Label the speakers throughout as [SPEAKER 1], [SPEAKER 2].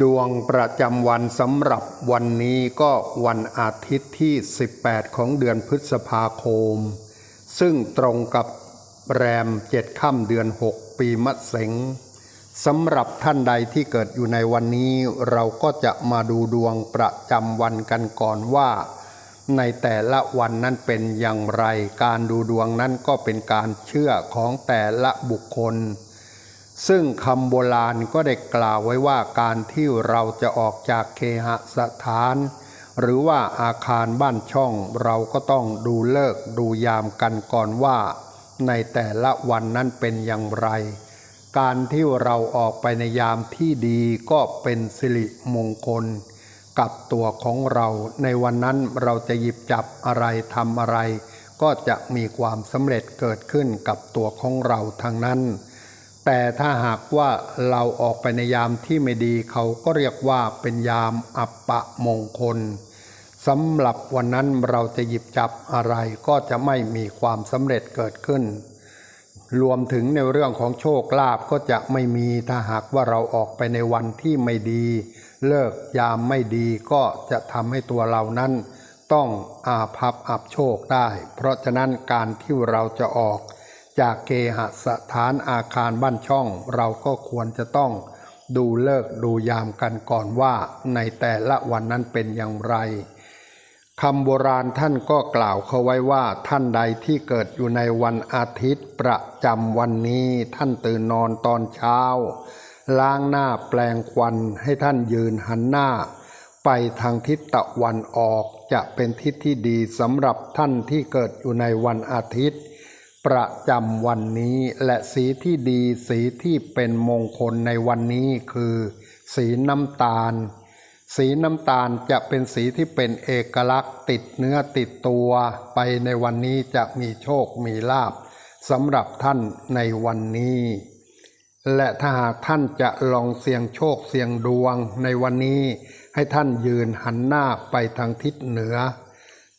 [SPEAKER 1] ดวงประจำวันสำหรับวันนี้ก็วันอาทิตย์ที่ 18 ของเดือนพฤษภาคม ซึ่งตรงกับแรมเจ็ดค่ำเดือน 6 ปีมะเสงสำหรับท่านใดที่เกิดอยู่ในวันนี้เราก็จะมาดูดวงประจำวันกันก่อนว่า ในแต่ละวันนั้นเป็นอย่างไร การดูดวงนั้นก็เป็นการเชื่อของแต่ละบุคคล ซึ่งคำโบราณก็ได้กล่าวไว้ว่าการที่เราจะออกจากเคหสถาน หรือว่าอาคารบ้านช่องเราก็ต้องดูเลิกดูยามกันก่อนว่า ในแต่ละวันนั้นเป็นอย่างไร การที่เราออกไปในยามที่ดีก็เป็นสิริมงคล กับตัวของเราในวันนั้นเราจะหยิบจับอะไรทำอะไร ก็จะมีความสำเร็จเกิดขึ้นกับตัวของเราทางนั้น แต่ถ้าหากว่าเราออกไปในยามที่ไม่ดีเขาก็เรียกว่าเป็นยามอัปปะมงคลสำหรับวันนั้นเราจะหยิบจับอะไรก็จะไม่มีความสำเร็จเกิดขึ้น รวมถึงในเรื่องของโชคลาภก็จะไม่มีถ้าหากว่าเราออกไปในวันที่ไม่ดี เลิกยามไม่ดีก็จะทำให้ตัวเรานั้น ต้องอาภัพอับโชคได้ เพราะฉะนั้นการที่เราจะออก จากเคหสถานอาคารบ้านช่อง เราก็ควรจะต้องดูเลิกดูยามกันก่อนว่าในแต่ละวันนั้นเป็นอย่างไรคำโบราณท่านก็กล่าวเขาไว้ว่าท่านใดที่เกิดอยู่ในวันอาทิตย์ประจำวันนี้ ท่านตื่นนอนตอนเช้า ล้างหน้าแปลงควันให้ท่านยืนหันหน้า ไปทางทิศตะวันออกจะเป็นทิศที่ดีสำหรับท่านที่เกิดอยู่ในวันอาทิตย์ ประจำวันนี้และสีที่ดีสีที่เป็นมงคลในวันนี้คือ สีน้ำตาล สีน้ำตาลจะเป็นสีที่เป็นเอกลักษณ์ติดเนื้อติดตัว ไปในวันนี้จะมีโชคมีลาบสำหรับท่านในวันนี้ และถ้าหากท่านจะลองเสี่ยงโชคเสี่ยงดวงในวันนี้ ให้ท่านยืนหันหน้าไปทางทิศเหนือ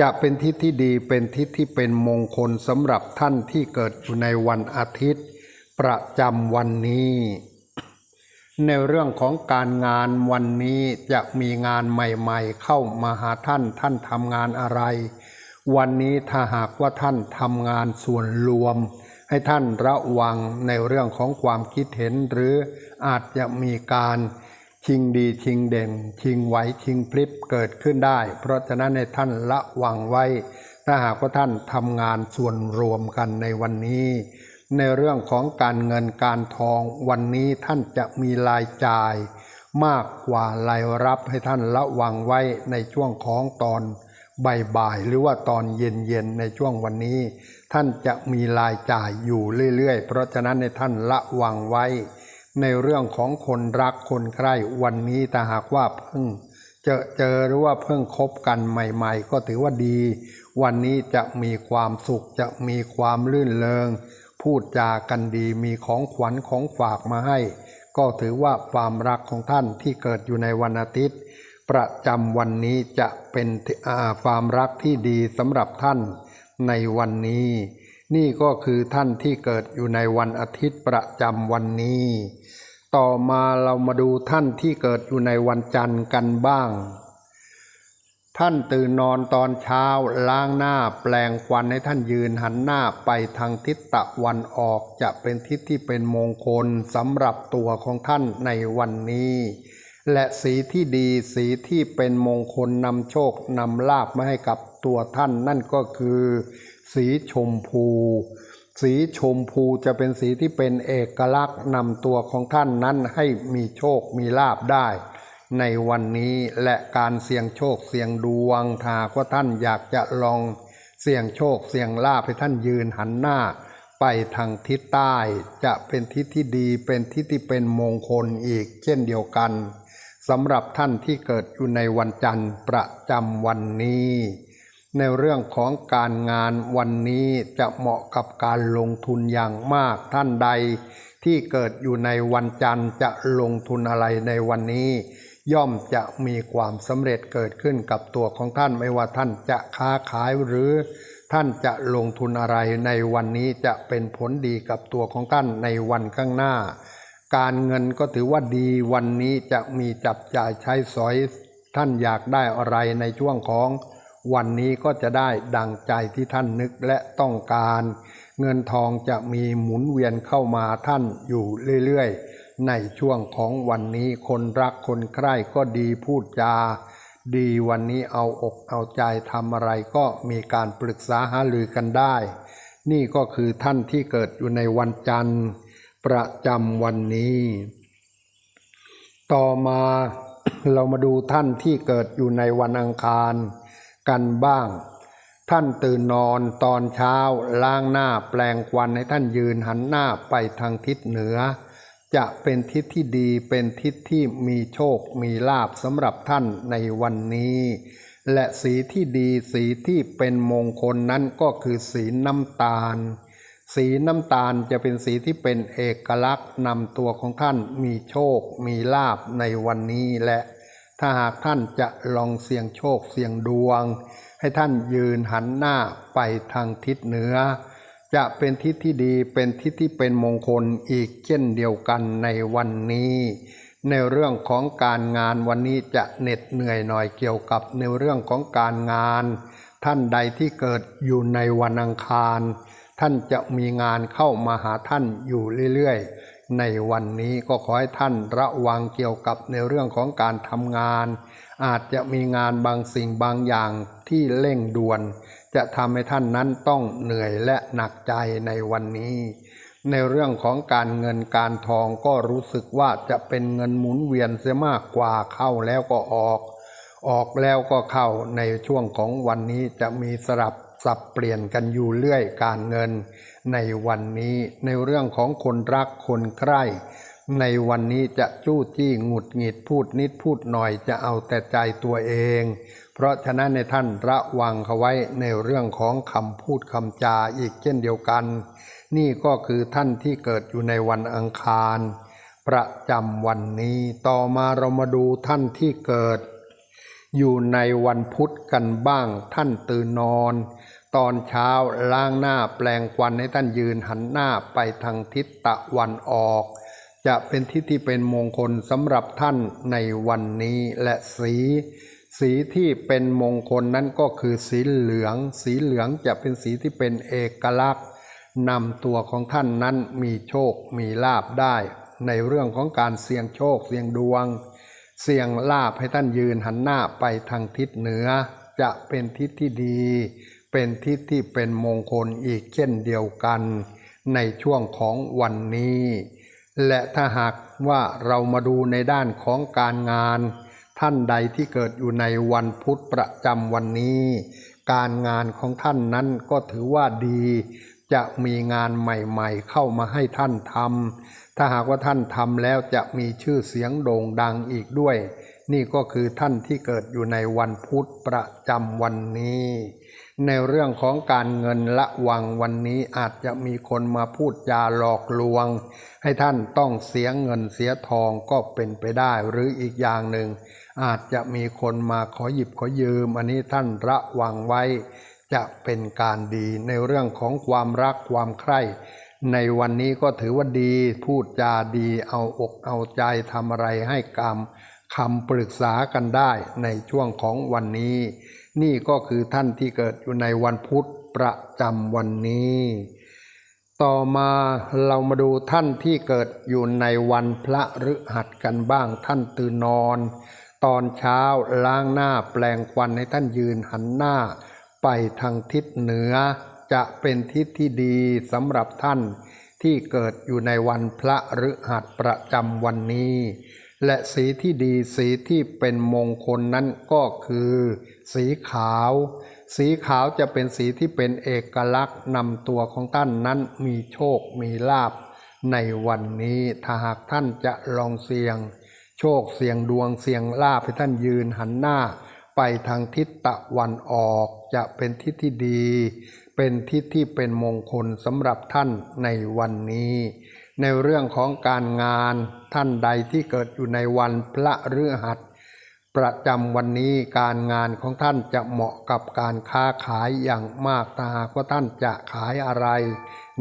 [SPEAKER 1] จะเป็นทิศที่ดีเป็นทิศที่เป็นมงคลสำหรับท่านที่เกิดอยู่ในวันอาทิตย์ ประจำวันนี้ ในเรื่องของการงานวันนี้จะมีงานใหม่ๆ เข้ามาหาท่านท่านทำงานอะไร วันนี้ถ้าหากว่าท่านทำงานส่วนรวม ให้ท่านระวังในเรื่องของความคิดเห็นหรืออาจจะมีการ ชิงดีชิงเด่น ชิงไหวชิงพลิบเกิดขึ้นได้ เพราะฉะนั้นในท่านระวังไว้ ถ้าหากว่าท่านทำงานส่วนรวมกันในวันนี้ ในเรื่องของการเงินการทองวันนี้ท่านจะมีรายจ่าย มากกว่ารายรับให้ท่านระวังไว้ในช่วงของตอนบ่ายๆหรือว่าตอนเย็นๆในช่วงวันนี้ ท่านจะมีรายจ่ายอยู่เรื่อยๆ เพราะฉะนั้นในท่านระวังไว้ ในเรื่องของคนรักคนใคร่วันนี้ถ้าหากว่าเพิ่งเจอเจอหรือว่าเพิ่งคบกันใหม่ ๆ ก็ถือว่าดี วันนี้จะมีความสุขจะมีความลื่นเลงพูดจากันดีมีของขวัญของฝากมาให้ ก็ถือว่าความรักของท่านที่เกิดอยู่ในวันอาทิตย์ ประจำวันนี้จะเป็นความรักที่ดีสำหรับท่านในวันนี้ นี่ก็คือท่านที่เกิดอยู่ในวันอาทิตย์ประจำวันนี้ ต่อมาเรามาดูท่านที่เกิดอยู่ในวันจันทร์กันบ้าง ท่านตื่นนอนตอนเช้าล้างหน้าแปลงควันให้ท่านยืนหันหน้าไปทางทิศตะวันออกจะเป็นทิศที่เป็นมงคลสำหรับตัวของท่านในวันนี้ และสีที่ดีสีที่เป็นมงคลนำโชคนำลาบมาให้กับตัวท่านนั่นก็คือ สีชมพู สีชมพูจะเป็นสีที่เป็นเอกลักษณ์นำตัวของท่านนั้นให้มีโชคมีลาบได้ ในวันนี้และการเสี่ยงโชคเสี่ยงดวงถาหากว่าท่านอยากจะลองเสี่ยงโชคเสี่ยงลาภให้ท่านยืนหันหน้า ไปทางทิศใต้จะเป็นทิศที่ดีเป็นทิศที่เป็นมงคลอีก เช่นเดียวกันสำหรับท่านที่เกิดอยู่ในวันจันทร์ประจำวันนี้ ในเรื่องของการงานวันนี้จะเหมาะกับการลงทุนอย่างมากท่านใด ที่เกิดอยู่ในวันจันทร์จะลงทุนอะไรในวันนี้ ย่อมจะมีความสำเร็จเกิดขึ้นกับตัวของท่านไม่ว่าท่านจะค้าขายหรือท่านจะลงทุนอะไรในวันนี้จะเป็นผลดีกับตัวของท่านในวันข้างหน้า การเงินก็ถือว่าดีวันนี้จะมีจับจ่ายใช้สอย ท่านอยากได้อะไรในช่วงของ วันนี้ก็จะได้ดังใจที่ท่านนึกและต้องการ เงินทองจะมีหมุนเวียนเข้ามาท่านอยู่เรื่อยๆ ในช่วงของวันนี้คนรักคนใคร่ก็ดีพูดจา ดีวันนี้เอาอกเอาใจทำอะไรก็มีการปรึกษาหารือกันได้ นี่ก็คือท่านที่เกิดอยู่ในวันจันทร์ ประจำวันนี้ ต่อมาเรามาดูท่านที่เกิดอยู่ในวันอังคาร กันบ้าง ท่านตื่นนอนตอนเช้าล้างหน้าแปลงควันให้ท่านยืนหันหน้าไปทางทิศเหนือ จะเป็นทิศที่ดีเป็นทิศที่มีโชคมีลาบสำหรับท่านในวันนี้ และสีที่ดีสีที่เป็นมงคลนั้นก็คือสีน้ำตาลสีน้ำตาลจะเป็นสีที่เป็นเอกลักษณ์นำตัวของท่านมีโชค มีลาบในวันนี้และ ถ้าหากท่านจะลองเสี่ยงโชคเสี่ยงดวง ให้ท่านยืนหันหน้าไปทางทิศเหนือ จะเป็นทิศที่ดีเป็นทิศที่เป็นมงคลอีกเช่นเดียวกันในวันนี้ ในเรื่องของการงานวันนี้จะเหน็ดเหนื่อยหน่อยเกี่ยวกับในเรื่องของการงาน ท่านใดที่เกิดอยู่ในวันอังคาร ท่านจะมีงานเข้ามาหาท่านอยู่เรื่อยๆ ในวันนี้ก็ขอให้ท่านระวังเกี่ยวกับในเรื่องของการทำงาน อาจจะมีงานบางสิ่งบางอย่างที่เร่งด่วน จะทำให้ท่านนั้นต้องเหนื่อยและหนักใจในวันนี้ ในเรื่องของการเงินการทองก็รู้สึกว่าจะเป็นเงินหมุนเวียนเสียมากกว่าเข้าแล้วก็ออก ออกแล้วก็เข้าในช่วงของวันนี้จะมีสลับ สับเปลี่ยนกันอยู่เรื่อยการเงิน ในวันนี้ในเรื่องของคนรักคนใคร่ในวันนี้จะจู้จี้หงุดหงิดพูดนิดพูดหน่อยจะเอาแต่ใจตัวเอง เพราะฉะนั้นในท่านระวังเขาไว้ในเรื่องของคำพูดคำจาอีกเช่นเดียวกัน นี่ก็คือท่านที่เกิดอยู่ในวันอังคาร ประจำวันนี้ต่อมาเรามาดูท่านที่เกิด อยู่ในวันพุธกันบ้างท่านตื่นนอน ตอนเช้าล้างหน้าแปลงควันให้ท่านยืนหันหน้าไปทางทิศตะวันออก จะเป็นทิศที่เป็นมงคลสำหรับท่านในวันนี้และสี สีที่เป็นมงคลนั้นก็คือสีเหลือง สีเหลืองจะเป็นสีที่เป็นเอกลักษณ์นำตัวของท่านนั้นมีโชคมีลาบได้ ในเรื่องของการเสี่ยงโชคเสี่ยงดวง เสี่ยงลาบให้ท่านยืนหันหน้าไปทางทิศเหนือ จะเป็นทิศที่ดี เป็นทิศที่เป็นมงคลอีกเช่นเดียวกัน ในช่วงของวันนี้ และถ้าหากว่าเรามาดูในด้านของการงาน ท่านใดที่เกิดอยู่ในวันพุธประจำวันนี้ การงานของท่านนั้นก็ถือว่าดี จะมีงานใหม่ๆ เข้ามาให้ท่านทำถ้าหากว่าท่านทำแล้วจะมีชื่อเสียงโด่งดังอีกด้วย นี่ก็คือท่านที่เกิดอยู่ในวันพุธประจำวันนี้ ในเรื่องของการเงินละวังวันนี้อาจจะมีคนมาพูดจาหลอกลวง ให้ท่านต้องเสียเงินเสียทองก็เป็นไปได้หรืออีกอย่างหนึ่งอาจจะมีคนมาขอหยิบขอยืม อันนี้ท่านระวังไว้ จะเป็นการดีในเรื่องของความรักความใคร่ ในวันนี้ก็ถือว่าดีพูดจาดีเอาอกเอาใจทำอะไรให้กรรมคำปรึกษากันได้ในช่วงของวันนี้ นี่ก็คือท่านที่เกิดอยู่ในวันพุธประจำวันนี้ ต่อมาเรามาดูท่านที่เกิดอยู่ในวันพระฤหัสกันบ้างท่านตื่นนอน ตอนเช้าล้างหน้าแปลงควันให้ท่านยืนหันหน้า ไปทางทิศเหนือ จะเป็นทิศที่ดีสำหรับท่านที่เกิดอยู่ในวันพระฤหัสประจำวันนี้ และสีที่ดีสีที่เป็นมงคลนั้นก็คือ สีขาว สีขาวจะเป็นสีที่เป็นเอกลักษณ์นำตัวของท่านนั้นมีโชคมีลาบในวันนี้ถ้าหากท่านจะลองเสี่ยง โชคเสี่ยงดวงเสี่ยงลาภให้ท่านยืนหันหน้า ไปทางทิศตะวันออกจะเป็นทิศที่ดี เป็นทิศที่เป็นมงคลสำหรับท่านในวันนี้ ในเรื่องของการงานท่านใดที่เกิดอยู่ในวันพระฤหัสประจำวันนี้การงานของท่านจะเหมาะกับการค้าขายอย่างมากถ้ากว่าท่านจะขายอะไร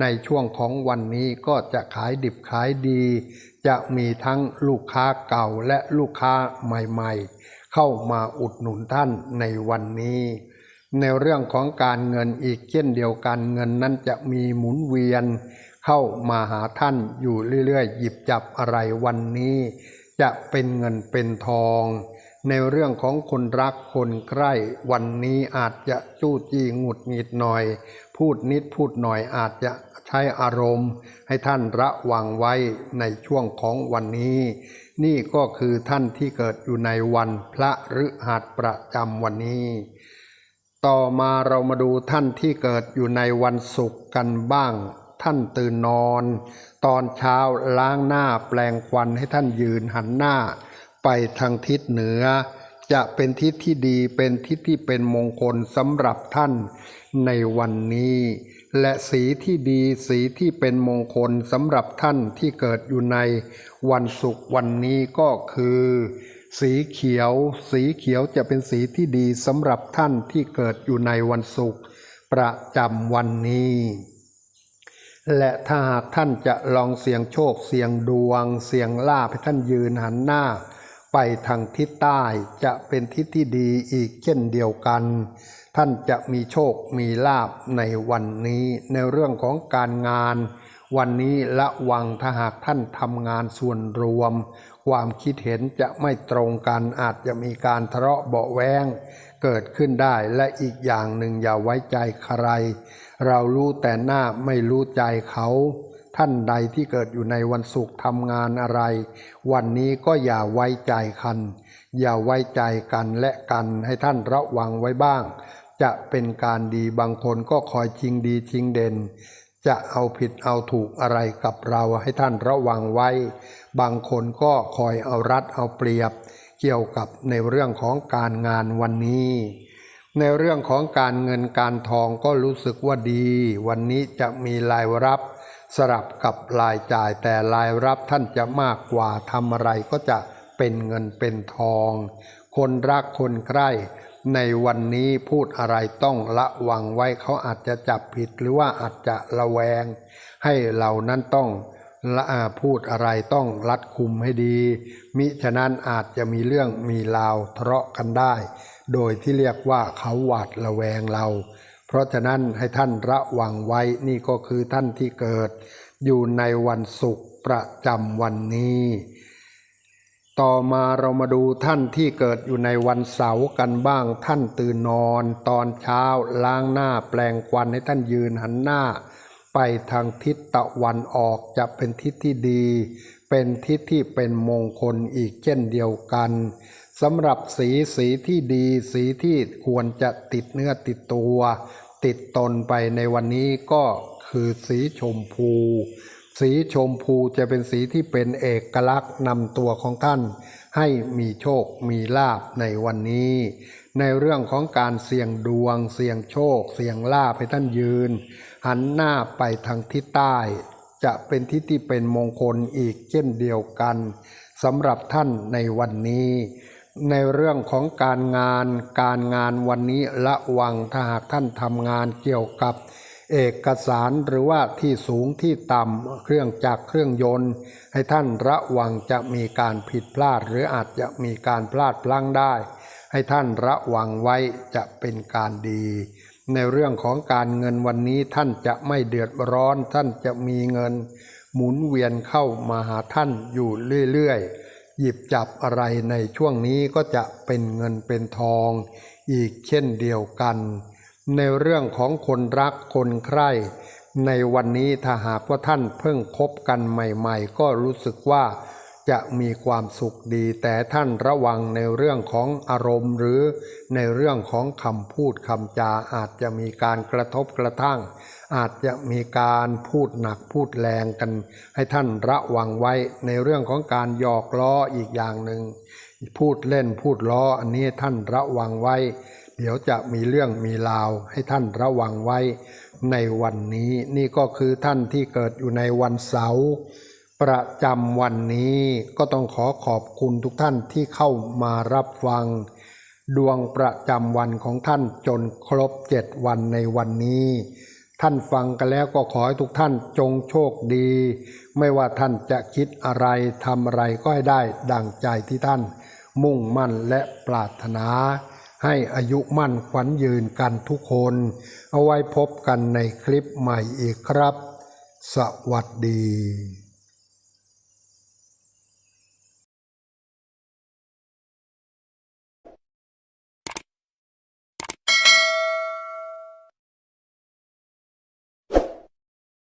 [SPEAKER 1] ในช่วงของวันนี้ก็จะขายดิบขายดี จะมีทั้งลูกค้าเก่าและลูกค้าใหม่ๆ เข้ามาอุดหนุนท่านในวันนี้ ในเรื่องของการเงินอีกเช่นเดียวกันเงินนั้นจะมีหมุนเวียน เข้ามาหาท่านอยู่เรื่อยๆ หยิบจับอะไรวันนี้ จะเป็นเงินเป็นทอง ในเรื่องของคนรักคนใกล้วันนี้อาจจะจู้จี้หงุดหงิดหน่อย พูดนิดพูดหน่อยอาจจะใช้อารมณ์ ให้ท่านระวังไว้ในช่วงของวันนี้ นี่ก็คือท่านที่เกิดอยู่ในวันพระฤหัสประจำวันนี้ ต่อมาเรามาดูท่านที่เกิดอยู่ในวันศุกร์กันบ้าง ท่านตื่นนอน ตอนเช้าล้างหน้าแปลงควันให้ท่านยืนหันหน้า ไปทางทิศเหนือ จะเป็นทิศที่ดีเป็นทิศที่เป็นมงคลสำหรับท่านในวันนี้ และสีที่ดีสีที่เป็นมงคลสำหรับท่านที่เกิดอยู่ในวันศุกร์วันนี้ก็คือ สีเขียว สีเขียวจะเป็นสีที่ดีสำหรับท่านที่เกิดอยู่ในวันศุกร์ประจำวันนี้ และถ้าหากท่านจะลองเสี่ยงโชคเสี่ยงดวง เสี่ยงลาภให้ท่านยืนหันหน้า ไปทางทิศใต้จะเป็นทิศที่ดีอีกเช่นเดียวกัน ท่านจะมีโชคมีลาภในวันนี้ ในเรื่องของการงาน วันนี้ละวังถ้าหากท่านทำงานส่วนรวม ความคิดเห็นจะไม่ตรงกันอาจจะมีการทะเลาะเบาแวงเกิดขึ้นได้และอีกอย่างหนึ่งอย่าไว้ใจใคร เรารู้แต่หน้าไม่รู้ใจเขาท่านใดที่เกิดอยู่ในวันศุกร์ทำงานอะไร วันนี้ก็อย่าไว้ใจคัน อย่าไว้ใจกันและกันให้ท่านระวังไว้บ้าง จะเป็นการดีบางคนก็คอยชิงดีชิงเด่น จะเอาผิดเอาถูกอะไรกับเราให้ท่านระวังไว้ บางคนก็คอยเอารัดเอาเปรียบ เกี่ยวกับในเรื่องของการงานวันนี้ ในเรื่องของการเงินการทองก็รู้สึกว่าดี วันนี้จะมีรายรับสลับกับรายจ่ายแต่รายรับท่านจะมากกว่าทำอะไรก็จะเป็นเงินเป็นทอง คนรักคนใกล้ ในวันนี้พูดอะไรต้องระวังไว้เขาอาจจะจับผิดหรือว่าอาจจะระแวง ให้เรานั้นต้องละอาพูดอะไรต้องรัดคุมให้ดี มิฉะนั้นอาจจะมีเรื่องมีราวทะเลาะกันได้ โดยที่เรียกว่าเขาหวาดระแวงเรา เพราะฉะนั้นให้ท่านระวังไว้นี่ก็คือท่านที่เกิด อยู่ในวันศุกร์ประจำวันนี้ ต่อมาเรามาดูท่านที่เกิดอยู่ในวันเสาร์กันบ้างท่านตื่นนอนตอนเช้าล้างหน้าแปลงควันให้ท่านยืนหันหน้า ไปทางทิศตะวันออกจะเป็นทิศที่ดี เป็นทิศที่เป็นมงคลอีกเช่นเดียวกันสำหรับสีสีที่ดีสีที่ควรจะติดเนื้อติดตัว ติดตนไปในวันนี้ก็คือสีชมพู สีชมพูจะเป็นสีที่เป็นเอกลักษณ์นำตัวของท่าน ให้มีโชคมีลาบในวันนี้ ในเรื่องของการเสี่ยงดวง เสี่ยงโชค เสี่ยงลาบให้ท่านยืน หันหน้าไปทางทิศใต้ จะเป็นทิศที่เป็นมงคลอีกเช่นเดียวกันสำหรับท่านในวันนี้ ในเรื่องของการงาน การงานวันนี้ระวังถ้าหากท่านทำงานเกี่ยวกับ เอกสารหรือว่าที่สูงที่ต่ำเครื่องจักรเครื่องยนต์ ให้ท่านระวังจะมีการผิดพลาด หรืออาจจะมีการพลาดพลั้งได้ ให้ท่านระวังไว้จะเป็นการดี ในเรื่องของการเงินวันนี้ท่านจะไม่เดือดร้อน ท่านจะมีเงิน หมุนเวียนเข้ามาหาท่านอยู่เรื่อยๆหยิบจับอะไรในช่วงนี้ก็จะเป็นเงินเป็นทอง อีกเช่นเดียวกัน ในเรื่องของคนรักคนใคร่ในวันนี้ถ้าหากว่าท่านเพิ่งคบกันใหม่ ๆ ก็รู้สึกว่าจะมีความสุขดี แต่ท่านระวังในเรื่องของอารมณ์ หรือในเรื่องของคำพูดคำจาอาจจะมีการกระทบกระทั่ง อาจจะมีการพูดหนักพูดแรงกัน ให้ท่านระวังไว้ในเรื่องของการหยอกล้ออีกอย่างหนึ่งพูดเล่นพูดล้ออันนี้ท่านระวังไว้ เดี๋ยวจะมีเรื่องมีราวให้ท่านระวังไว้ในวันนี้ นี่ก็คือท่านที่เกิดอยู่ในวันเสาร์ประจำวันนี้ก็ต้องขอขอบคุณทุกท่านที่เข้ามารับฟัง ดวงประจำวันของท่านจนครบเจ็ดวันในวันนี้ ท่านฟังกันแล้วก็ขอให้ทุกท่านจงโชคดี ไม่ว่าท่านจะคิดอะไรทำอะไรก็ให้ได้ดังใจที่ท่านมุ่งมั่นและปรารถนา ให้อายุมั่นขวัญยืนกันทุกคน เอาไว้พบกันในคลิปใหม่อีกครับ สวัสดี